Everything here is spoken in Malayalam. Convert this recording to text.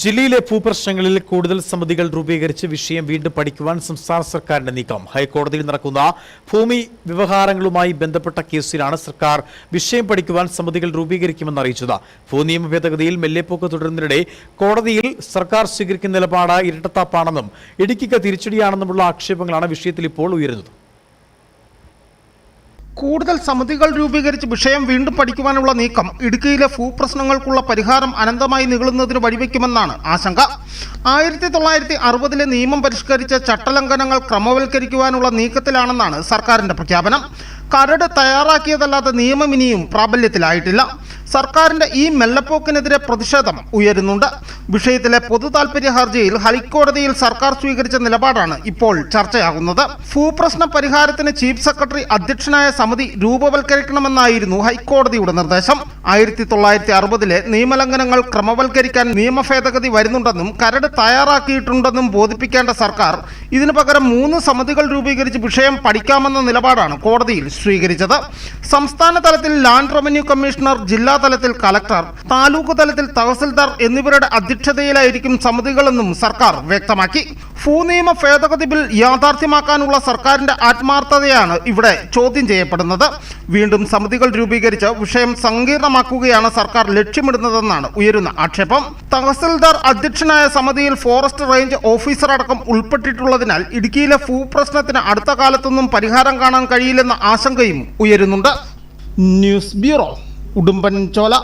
ജില്ലയിലെ ഭൂപ്രശ്നങ്ങളിൽ കൂടുതൽ സമിതികൾ രൂപീകരിച്ച് വിഷയം വീണ്ടും പഠിക്കുവാൻ സംസ്ഥാന സർക്കാരിന്റെ നീക്കം. ഹൈക്കോടതിയിൽ നടക്കുന്ന ഭൂമി വ്യവഹാരങ്ങളുമായി ബന്ധപ്പെട്ട കേസിലാണ് സർക്കാർ വിഷയം പഠിക്കുവാൻ സമിതികൾ രൂപീകരിക്കുമെന്ന് അറിയിച്ചത്. ഭൂനിയമ ഭേദഗതിയിൽ മെല്ലെപ്പോക്ക് തുടരുന്നതിനിടെ കോടതിയിൽ സർക്കാർ സ്വീകരിക്കുന്ന നിലപാട് ഇരട്ടത്താപ്പാണെന്നും ഇടുക്കിക്ക് തിരിച്ചടിയാണെന്നുമുള്ള ആക്ഷേപങ്ങളാണ് വിഷയത്തിൽ ഇപ്പോൾ ഉയരുന്നത്. കൂടുതൽ സമിതികൾ രൂപീകരിച്ച് വിഷയം വീണ്ടും പഠിക്കുവാനുള്ള നീക്കം ഇടുക്കിയിലെ ഭൂപ്രശ്നങ്ങൾക്കുള്ള പരിഹാരം അനന്തമായി നീളുന്നതിന് വഴിവെക്കുമെന്നാണ് ആശങ്ക. ആയിരത്തി തൊള്ളായിരത്തി അറുപതിലെ നിയമം പരിഷ്കരിച്ച ചട്ടലംഘനങ്ങൾ ക്രമവൽക്കരിക്കുവാനുള്ള നീക്കത്തിലാണെന്നാണ് സർക്കാരിന്റെ പ്രഖ്യാപനം. കരട് തയ്യാറാക്കിയതല്ലാതെ നിയമം ഇനിയും പ്രാബല്യത്തിലായിട്ടില്ല. സർക്കാരിന്റെ ഈ മെല്ലപ്പോക്കിനെതിരെ പ്രതിഷേധം ഉയരുന്നുണ്ട്. വിഷയത്തിലെ പൊതു താൽപര്യ ഹർജിയിൽ ഹൈക്കോടതിയിൽ സർക്കാർ സ്വീകരിച്ച നിലപാടാണ് ഇപ്പോൾ ചർച്ചയാകുന്നത്. ഭൂപ്രശ്ന പരിഹാരത്തിന് ചീഫ് സെക്രട്ടറി അധ്യക്ഷനായ സമിതി രൂപവൽക്കരിക്കണമെന്നായിരുന്നു ഹൈക്കോടതിയുടെ നിർദ്ദേശം. ആയിരത്തി തൊള്ളായിരത്തി അറുപതിലെ നിയമലംഘനങ്ങൾ ക്രമവൽക്കരിക്കാൻ നിയമ ഭേദഗതി വരുന്നുണ്ടെന്നും കരട് തയ്യാറാക്കിയിട്ടുണ്ടെന്നും ബോധിപ്പിക്കേണ്ട സർക്കാർ ഇതിനു പകരം മൂന്ന് സമിതികൾ രൂപീകരിച്ച് വിഷയം പഠിക്കാമെന്ന നിലപാടാണ് കോടതിയിൽ സ്വീകരിച്ചത്. സംസ്ഥാന തലത്തിൽ ലാൻഡ് റവന്യൂ കമ്മീഷണർ ജില്ലാ തലത്തിൽ കലക്ടർ താലൂക്ക് തലത്തിൽ തഹസിൽദാർ എന്നിവരുടെ അധ്യക്ഷതയിലായിരിക്കും സമിതികളെന്നും സർക്കാർ വ്യക്തമാക്കി. ഭൂനിയമ ഭേദഗതി ബിൽ യാഥാർത്ഥ്യമാക്കാനുള്ള സർക്കാരിന്റെ ആത്മാർത്ഥതയാണ് ഇവിടെ ചോദ്യം ചെയ്യപ്പെടുന്നത്. വീണ്ടും സമിതികൾ രൂപീകരിച്ച് വിഷയം സങ്കീർണമാക്കുകയാണ് സർക്കാർ ലക്ഷ്യമിടുന്നതെന്നാണ് ഉയരുന്ന ആക്ഷേപം. തഹസിൽദാർ അധ്യക്ഷനായ സമിതിയിൽ ഫോറസ്റ്റ് റേഞ്ച് ഓഫീസർ അടക്കം ഉൾപ്പെട്ടിട്ടുള്ളതിനാൽ ഇടുക്കിയിലെ ഭൂപ്രശ്നത്തിന് അടുത്ത കാലത്തൊന്നും പരിഹാരം കാണാൻ കഴിയില്ലെന്ന ആശങ്കയും ഉയരുന്നുണ്ട്. ന്യൂസ് ബ്യൂറോ ഉടുമ്പൻ ചോല